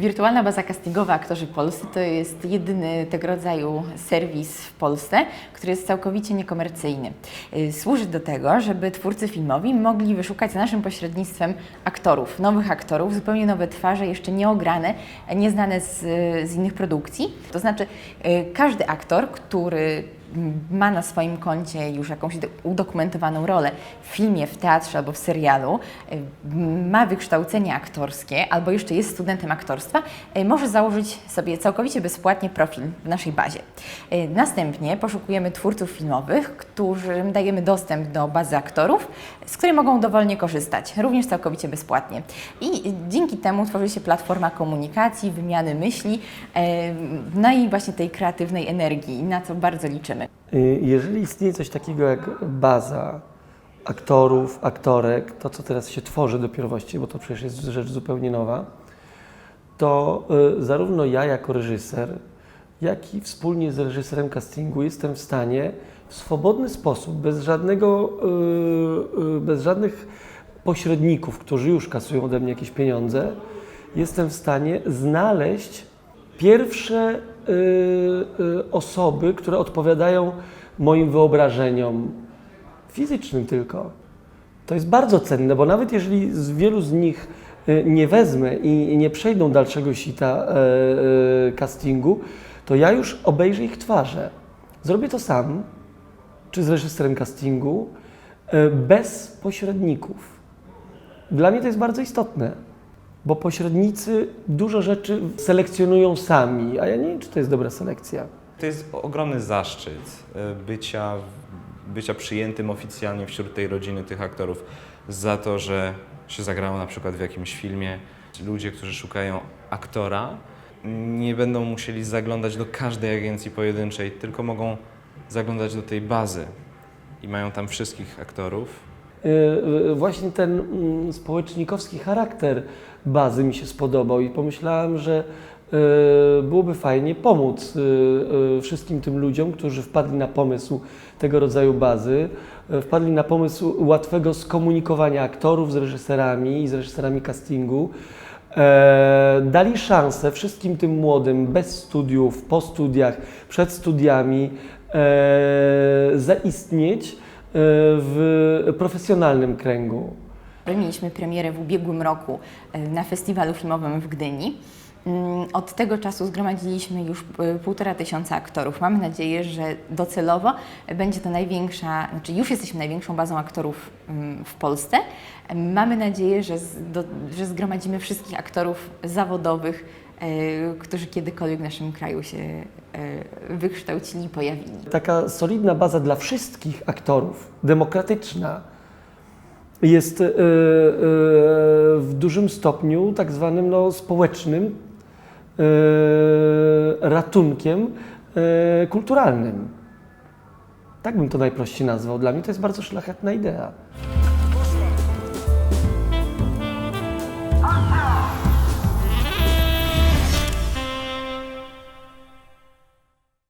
Wirtualna baza castingowa Aktorzy Polscy to jest jedyny tego rodzaju serwis w Polsce, który jest całkowicie niekomercyjny. Y, Służy do tego, żeby twórcy filmowi mogli wyszukać za naszym pośrednictwem aktorów, nowych aktorów, zupełnie nowe twarze, jeszcze nieograne, nieznane z, z innych produkcji. To znaczy, y, każdy aktor, który ma na swoim koncie już jakąś do- udokumentowaną rolę w filmie, w teatrze albo w serialu, ma wykształcenie aktorskie albo jeszcze jest studentem aktorstwa, y, może założyć sobie całkowicie bezpłatnie profil w naszej bazie. Y, Następnie poszukujemy twórców filmowych, którym dajemy dostęp do bazy aktorów, z której mogą dowolnie korzystać, również całkowicie bezpłatnie. I dzięki temu tworzy się platforma komunikacji, wymiany myśli, y, no i właśnie tej kreatywnej energii, na co bardzo liczymy. Y, Jeżeli istnieje coś takiego jak baza aktorów, aktorek, to co teraz się tworzy dopiero właściwie, bo to przecież jest rzecz zupełnie nowa, to y, zarówno ja jako reżyser, jak i wspólnie z reżyserem castingu jestem w stanie w swobodny sposób, bez żadnego, y, bez żadnych pośredników, którzy już kasują ode mnie jakieś pieniądze, jestem w stanie znaleźć pierwsze osoby, które odpowiadają moim wyobrażeniom fizycznym tylko. To jest bardzo cenne, bo nawet jeżeli z wielu z nich y, nie wezmę i nie przejdą dalszego sita e, e, castingu, to ja już obejrzę ich twarze. Zrobię to sam, czy z reżyserem castingu, e, bez pośredników. Dla mnie to jest bardzo istotne, bo pośrednicy dużo rzeczy selekcjonują sami, a ja nie wiem, czy to jest dobra selekcja. To jest ogromny zaszczyt e, bycia, bycia przyjętym oficjalnie wśród tej rodziny tych aktorów za to, że się zagrało na przykład w jakimś filmie. Ludzie, którzy szukają aktora, nie będą musieli zaglądać do każdej agencji pojedynczej, tylko mogą zaglądać do tej bazy i mają tam wszystkich aktorów. Y, Właśnie ten mm, społecznikowski charakter bazy mi się spodobał i pomyślałem, że y, byłoby fajnie pomóc y, wszystkim tym ludziom, którzy wpadli na pomysł tego rodzaju bazy, wpadli na pomysł łatwego skomunikowania aktorów z reżyserami i z reżyserami castingu. E, dali szansę wszystkim tym młodym bez studiów, po studiach, przed studiami e, zaistnieć w profesjonalnym kręgu. Mieliśmy premierę w ubiegłym roku e, na festiwalu filmowym w Gdyni. Mm, Od tego czasu zgromadziliśmy już e, półtora tysiąca aktorów. Mamy nadzieję, że docelowo będzie to największa, znaczy już jesteśmy największą bazą aktorów mm, w Polsce. Mamy nadzieję, że, z, do, że zgromadzimy wszystkich aktorów zawodowych, którzy kiedykolwiek w naszym kraju się e, wykształcili i pojawili. Taka solidna baza dla wszystkich aktorów, demokratyczna, jest e, e, w dużym stopniu tak zwanym no, społecznym e, ratunkiem e, kulturalnym. Tak bym to najprościej nazwał. Dla mnie to jest bardzo szlachetna idea.